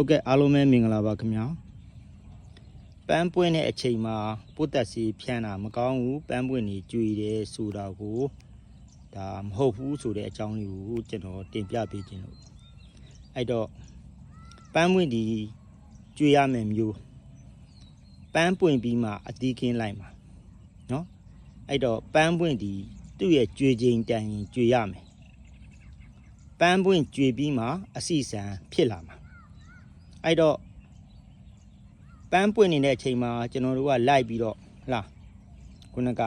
ဟုတ်ကဲ့အားလုံးပဲမင်္ဂလာပါခင်ဗျာပန်းပွင့်တဲ့အချိန်မှာပုတ်တက်စီဖြန်းတာမကောင်းဘူးပန်းပွင့်နေကြွေတယ်ဆိုတာကိုဒါမဟုတ်ဘူးဆိုတဲ့အကြောင်းလေးကိုကျွန်တော်တင်ပြပေးခြင်းလို့အဲ့တော့ပန်းပွင့်ဒီကြွေရမယ်မျိုးပန်းပွင့်ပြီးမှအသီးကင်းလိုက်မှာနော်အဲ့တော့ပန်းပွင့်ဒီသူ့ရဲ့ကြွေချိန်တန်ရင်ကြွေရမယ်ပန်းပွင့်ကြွေပြီးမှအစီစံဖြစ်လာမှာ အဲ့တော့ပန်းပွင့်နေတဲ့အချိန်မှာကျွန်တော်တို့ကလိုက်ပြီးတော့ဟလားခုနက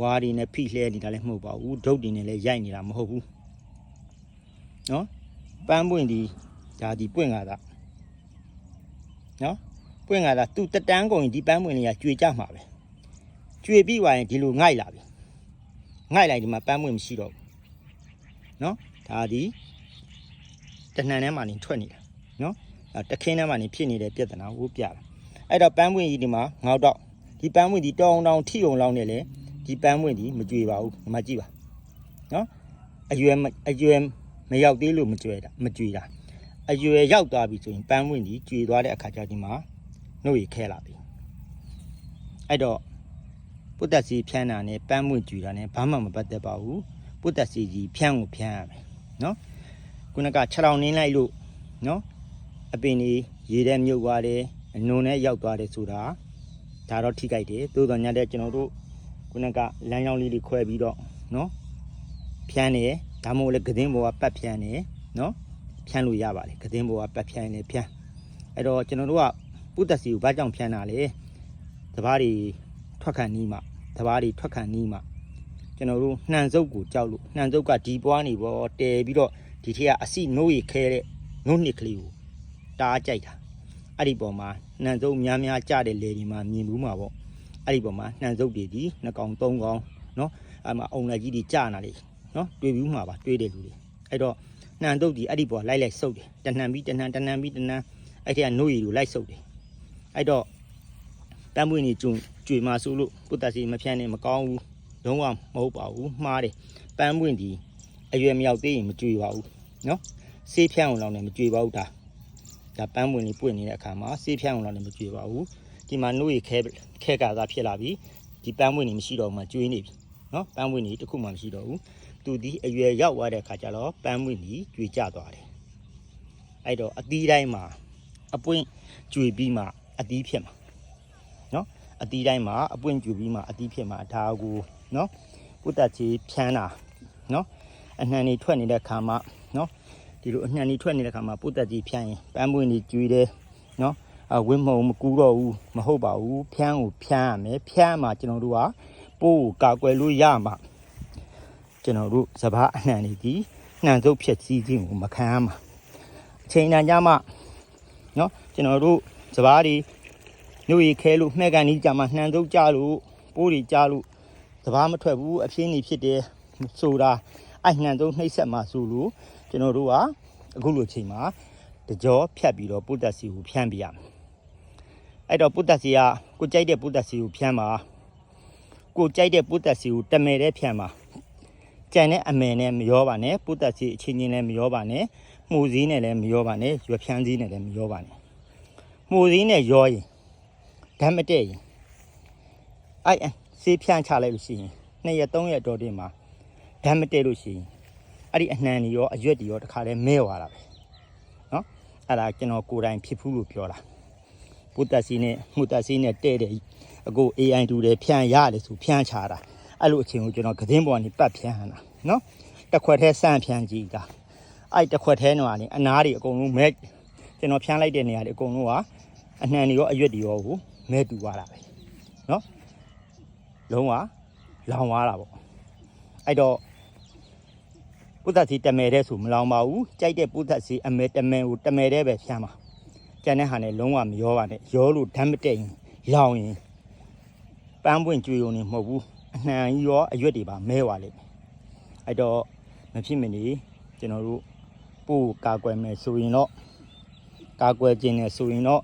ဝါးတွေနဲ့ဖိလှဲနေတာလည်းမဟုတ်ပါဘူးဒုတ်တွေနဲ့လည်းရိုက်နေတာမဟုတ်ဘူးနော်ပန်းပွင့်ဒီဒါဒီပွင့်လာတာနော်ပွင့်လာတာသူ့တက်တန်းကုန်ရင်ဒီပန်းပွင့်လေးကကျွေကြမှာပဲကျွေပြီးသွားရင်ဒီလိုငိုက်လာပြီငိုက်လိုက်ဒီမှာပန်းပွင့်မရှိတော့ဘူးနော်ဒါဒီတဏ္ဍန်ထဲမှာနေထွက်နေတာနော်အဲ တခင်းထဲမှာနေဖြစ်နေတဲ့ပြဿနာကိုပြတာအဲ့တော့ပန်းပွင့်ကြီးဒီမှာငေါက်တော့ဒီပန်းပွင့်ဒီတောင်းတောင်းထိအောင်လောင်းနေလေဒီပန်းပွင့်ဒီမကြွေပါဘူးဒီမှာကြည့်ပါနော်အရွယ်မအရွယ်မရောက်သေးလို့မကြွေတာမကြွေတာအရွယ်ရောက်သွားပြီဆိုရင်ပန်းပွင့်ဒီကြွေသွားတဲ့အခါကျဒီမှာနှုတ်ရခဲလာပြီအဲ့တော့ပုတ္တစီဖြန်းတာနဲ့ပန်းပွင့်ကြွေတာနဲ့ဘာမှမပတ်သက်ပါဘူးပုတ္တစီကြီးဖြန်းကိုဖြန်းရမယ်နော်ခုနက6လောင်နင်းလိုက်လို့နော် အပင်ကြီးရေထဲမြုပ်သွားတယ်အနုံနဲ့ရောက်သွားတယ်ဆိုတာဒါတော့ထိကြိုက်တယ်သို့တော်ညတဲ့ကျွန်တော်တို့ခုနကလမ်းကြောင်းလေးတွေခွဲပြီးတော့နော်ဖြန်းနေဒါမှမဟုတ်လေကဒင်းဘောကပတ်ဖြန်းနေနော်ဖြန်းလို့ရပါတယ်ကဒင်းဘောကပတ်ဖြန်းနေဖြန်းအဲ့တော့ကျွန်တော်တို့ကပုတ္တစီကိုဘာကြောင့်ဖြန်းတာလဲတပားတွေထွက်ခံနီးမှတပားတွေထွက်ခံနီးမှကျွန်တော်တို့နှံစုပ်ကိုကြောက်လို့နှံစုပ်ကဒီပွားနေပေါ်တဲပြီးတော့ဒီထက်ကအစီနိုးရီခဲတဲ့နိုးနှစ်ကလေးကို တားကြိုက်တာအဲ့ဒီပေါ်မှာနှံစုပ်များများကြတဲ့လေဒီမှာမြင်ဘူးမှာပေါ့အဲ့ဒီပေါ်မှာနှံစုပ်တွေဒီနှစ်ကောင်သုံးကောင်နော်အဲ့မှာအုံလက်ကြီးတွေကြာနာလေနော်တွေ့ဘူးမှာပါတွေ့တယ်လူတွေအဲ့တော့နှံစုပ်ဒီအဲ့ဒီပေါ်လိုက်လိုက်စုပ်တယ်တဏှံပြီးတဏှံတဏှံပြီးတဏှံအဲ့ဒီကနို့ရည်ကိုလိုက်စုပ်တယ်အဲ့တော့တမ်းပွင့်နေကျွကြွေမှာဆိုလို့ပုတ္တစီမဖြန်းနေမကောင်းဘူးလုံးဝမဟုတ်ပါဘူးမှားတယ်ပန်းပွင့်ဒီအရွယ်မရောက်သေးရင်မကြွေပါဘူးနော်ဆေးဖြန်းအောင်လောင်းနေမကြွေပါဘူးဒါ ဒါပန်းပွင့်လေးပွင့်နေတဲ့အခါမှာဆေးဖြန်းအောင်လည်းမကြွေပါဘူးဒီမှာနှုတ်ရခဲခဲကာသာဖြစ်လာပြီဒီပန်းပွင့်လေးမရှိတော့မှကျွေးနေပြီနော်ပန်းပွင့်လေးတစ်ခုမှမရှိတော့ဘူးသူဒီအရွယ်ရောက်သွားတဲ့အခါကျတော့ပန်းပွင့်လေးကျွေကျသွားတယ်အဲ့တော့အသီးတိုင်းမှာအပွင့်ကျွေပြီးမှအသီးဖြစ်မှာနော်အသီးတိုင်းမှာအပွင့်ကျွေပြီးမှအသီးဖြစ်မှာဒါကိုနော်ပုတ္တချေဖြန်းတာနော်အနှံနေထွက်နေတဲ့အခါမှာနော် ဒီလိုအနှံကြီးထွက်နေတဲ့ခါမှာပုတ်တက်ကြီးဖြန်းရင်ပန်းပွင့်ကြီးကျွေးတယ်နော်အဝင်းမုံမကူတော့ဘူးမဟုတ်ပါဘူးဖြန်းကိုဖြန်းရမယ်ဖြန်းမှာကျွန်တော်တို့ကပိုးကိုကာကွယ်လို့ရမှာကျွန်တော်တို့စပားအနှံနေဒီနှံစုပ်ဖြစ်စည်းခြင်းကိုမခံရမှာအချိန်တန်ကြမှာနော်ကျွန်တော်တို့စပားတွေညို့ရီခဲလို့မှဲကန်ကြီးကြမှာနှံစုပ်ကြလို့ပိုးတွေကြလို့စပားမထွက်ဘူးအပြင်းကြီးဖြစ်တယ်ဆိုတာအဲ့နှံစုပ်နှိမ့်ဆက်မှာဆိုလို့ကျွန်တော်တို့ကအခုလိုချိန်မှာတကြောဖြတ်ပြီးတော့ပုတ္တစီကိုဖြန်းပြရမယ်အဲ့တော့ပုတ္တစီကကိုကြိုက်တဲ့ပုတ္တစီကိုဖြန်းပါကိုကြိုက်တဲ့ပုတ္တစီကိုတမယ်တဲ့ဖြန်းပါကြံတဲ့အမယ်နဲ့မရောပါနဲ့ပုတ္တစီအချင်းချင်းလည်းမရောပါနဲ့မှုစည်းနဲ့လည်းမရောပါနဲ့ရွက်ဖြန်းစည်းနဲ့လည်းမရောပါနဲ့မှုစည်းနဲ့ရောရင်ဓာတ်မတည့်ရင်အဲ့အဆေးဖြန်းချလိုက်လို့ရှိရင်နှစ်ရက်သုံးရက်တော့တင်မှာဓာတ်မတည့်လို့ရှိရင် အဲ့ဒီအနှံတွေရောအရွက်တွေရောတခါလဲမဲသွားတာပဲနော်အဲ့ဒါကျွန်တော်ကိုယ်တိုင်ဖြစ်ဖူးလို့ပြောတာပိုတက်စီနဲ့မှုတက်စီနဲ့တဲ့တယ်အခု AI တူတယ်ဖြန့်ရတယ်ဆိုဖြန့်ချတာအဲ့လိုအချိန်ကိုကျွန်တော်ကသတင်းပေါ်ကနေပတ်ဖြန့်ဟန်တာနော်တစ်ခွက်ထဲစမ်းဖြန့်ကြည့်တာအဲ့တစ်ခွက်ထဲနော်ကနေအနားတွေအကုန်လုံးမဲကျွန်တော်ဖြန့်လိုက်တဲ့နေရာတွေအကုန်လုံးကအနှံတွေရောအရွက်တွေရောကိုမဲတူသွားတာပဲနော်လုံးဝလောင်သွားတာပေါ့အဲ့တော့ ပုဒ်သက်စီတမယ်တဲ့ဆိုမလောင်ပါဘူးကြိုက်တဲ့ပုဒ်သက်စီအမဲတမယ်ကိုတမယ်တဲ့ပဲဖြန်းပါကျန်တဲ့ဟာနဲ့လုံးဝမရောပါနဲ့ရောလို့ဓာတ်မတည့်ရင်လောင်ရင်ပန်းပွင့်ကြွေုံနေမဟုတ်ဘူးအနှံကြီးရောအရွက်တွေပါမဲသွားလိမ့်မယ်အဲ့တော့မဖြစ်မနေကျွန်တော်တို့ပို့ကာကွယ်မယ်ဆိုရင်တော့ကာကွယ်ခြင်းနဲ့ဆိုရင်တော့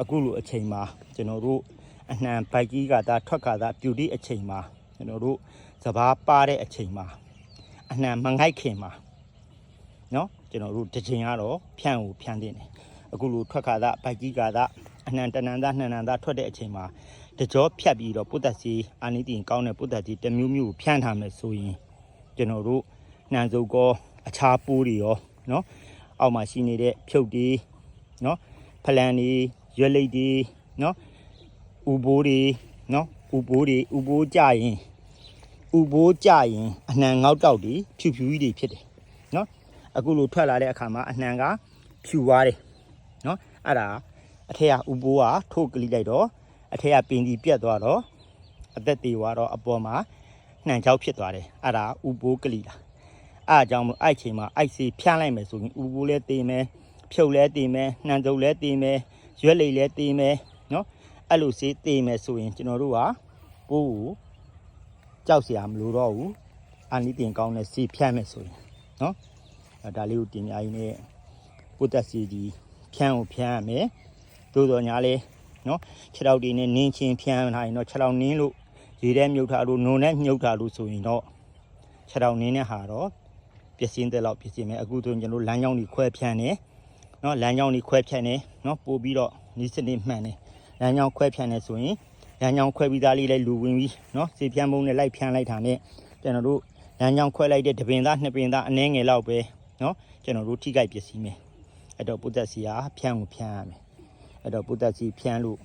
အခုလိုအချိန်မှာကျွန်တော်တို့အနှံဘိုက်ကြီးကသာထွက်ကသာပြူတိအချိန်မှာကျွန်တော်တို့စဘာပါတဲ့အချိန်မှာ အနှံမငိုက်ခင်မှာเนาะကျွန်တော်တို့တစ်ချိန်ကတော့ဖြန့်ကိုဖြန့်တင်တယ် အခုလိုထွက်ခါသာဘိုက်ကြီးကာသာအနှံတနန်သားနှံနန်သားထွက်တဲ့အချိန်မှာတကြောဖြတ်ပြီးတော့ပုတ်သက်စီအာနိတင်ကောင်းတဲ့ပုတ်သက်စီတစ်မျိုးမျိုးကိုဖြန့်ထားမယ်ဆိုရင်ကျွန်တော်တို့နှံစုပ်ကောအခြားပိုးတွေရောနော်အောက်မှာရှိနေတဲ့ဖြုတ်တွေနော်ဖလန်တွေရွက်လိတ်တွေနော်ဥဘိုးတွေနော်ဥဘိုးတွေဥဘိုးကြရင် ဥဘိုးကြရင်အနှံငေါက်တောက်တွေဖြူဖြူကြီးတွေဖြစ်တယ်နော်အခုလိုထွက်လာတဲ့အခါမှာအနှံကဖြူသွားတယ်နော်အဲ့ဒါအထက်ကဥဘိုးကထိုးကလိလိုက်တော့အထက်ကပင်ကြီးပြတ်သွားတော့အသက်သေးသွားတော့အပေါ်မှာနှံချောက်ဖြစ်သွားတယ်အဲ့ဒါဥဘိုးကလိလားအဲ့အကြောင်းမို့အဲ့ချိန်မှာအိုက်စီဖြန့်လိုက်မယ်ဆိုရင်ဥဘိုးလည်းတေးမယ်ဖြုတ်လည်းတေးမယ်နှံစုပ်လည်းတေးမယ်ရွက်လိတ်လည်းတေးမယ်နော်အဲ့လိုစေးတေးမယ်ဆိုရင်ကျွန်တော်တို့ကပိုးကို ကြောက်เสียမလို့တော့ဘူးအာနိတင်ကောင်းတဲ့စေးဖြန့်မယ်ဆိုရင်နော်အဲ့ဒါလေးကိုတင်ပြရင်းနဲ့ပုတ်သက်စီဒီဖြန့်ကိုဖြန့်ရမယ်သို့တော်ညာလေနော်ခြေထောက်တွေနဲ့နင်းချင်းဖြန့်လာရင်တော့ခြေထောက်နင်းလို့ရေထဲမြုပ်ထားလို့နုံနဲ့မြုပ်ထားလို့ဆိုရင်တော့ခြေထောက်နင်းတဲ့ဟာတော့ပြည့်စင်းတဲ့လောက်ပြည့်စင်းမယ်အခုဆိုရင်ကျွန်တော်လမ်းကြောင်းတွေခွဲဖြန့်နေနော်လမ်းကြောင်းတွေခွဲဖြန့်နေနော်ပို့ပြီးတော့နီးစနစ်မှန်နေလမ်းကြောင်းခွဲဖြန့်နေဆိုရင် လမ်းကြောင်းခွဲပြီးသားလေးလည်းလူဝင်ပြီးနော်စေဖြန့်ပုံးနဲ့လိုက်ဖြန့်လိုက်တာနဲ့ကျွန်တော်တို့လမ်းကြောင်းခွဲလိုက်တဲ့တပင်သားနှစ်ပင်သားအနည်းငယ်လောက်ပဲနော်ကျွန်တော်တို့ထိခိုက်ပစ္စည်းမယ်အဲ့တော့ပုဒ်သက်စီဟာဖြန့်ကိုဖြန့်ရမယ်အဲ့တော့ပုဒ်သက်စီဖြန့်လို့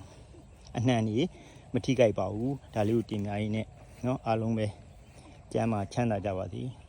အနှံ့ကြီးမထိခိုက်ပါဘူးဒါလေးကိုတင်ပြရင်းနဲ့နော်အားလုံးပဲကျမ်းမှာချမ်းသာကြပါစေ။